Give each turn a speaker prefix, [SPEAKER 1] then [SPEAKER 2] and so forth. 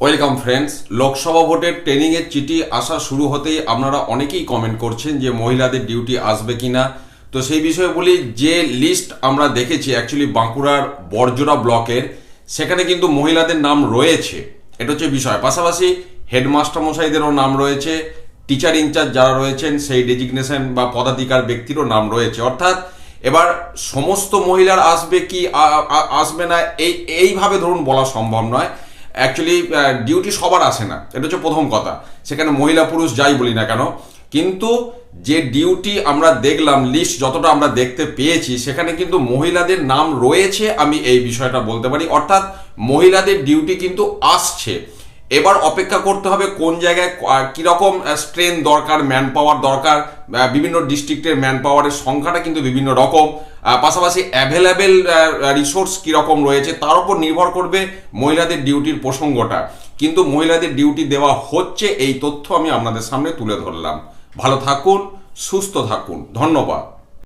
[SPEAKER 1] Welcome friends Lok Sabha ভোটের ট্রেনিংয়ের চিঠি আসা শুরু হতেই আপনারা অনেকেই কমেন্ট করছেন যে মহিলাদের ডিউটি আসবে কিনা। তো সেই বিষয়ে বলি, যে লিস্ট আমরা দেখেছি অ্যাকচুয়ালি বাঁকুড়ার বর্জরা ব্লকের, সেখানে কিন্তু মহিলাদের নাম রয়েছে। এটা হচ্ছে বিষয়। পাশাপাশি হেডমাস্টার মশাইদেরও নাম রয়েছে। টিচার ইনচার্জ যারা রয়েছেন, সেই ডেজিগনেশন বা পদাধিকার ব্যক্তিরও নাম রয়েছে। অর্থাৎ এবার সমস্ত মহিলার আসবে কি আসবে না, এই, এইভাবে ধরুন বলা সম্ভব নয়। অ্যাকচুয়ালি ডিউটি সবার আসে না। এটা হচ্ছে প্রথম কথা। সেখানে মহিলা পুরুষ যাই বলি না কেন। কিন্তু যে ডিউটি আমরা দেখলাম লিস্ট যতটা আমরা দেখতে পেয়েছি, সেখানে কিন্তু মহিলাদের নাম রয়েছে, আমি এই বিষয়টা বলতে পারি। অর্থাৎ মহিলাদের ডিউটি কিন্তু আসছে। এবার অপেক্ষা করতে হবে কোন জায়গায় কীরকম স্ট্রেন দরকার ম্যান পাওয়ার দরকার বিভিন্ন ডিস্ট্রিক্টের ম্যান পাওয়ারের সংখ্যাটা কিন্তু বিভিন্ন রকম। পাশাপাশি অ্যাভেলেবেল রিসোর্স কীরকম রয়েছে, তার উপর নির্ভর করবে মহিলাদের ডিউটির প্রসঙ্গটা। কিন্তু মহিলাদের ডিউটি দেওয়া হচ্ছে, এই তথ্য আমি আপনাদের সামনে তুলে ধরলাম। ভালো থাকুন, সুস্থ থাকুন। ধন্যবাদ।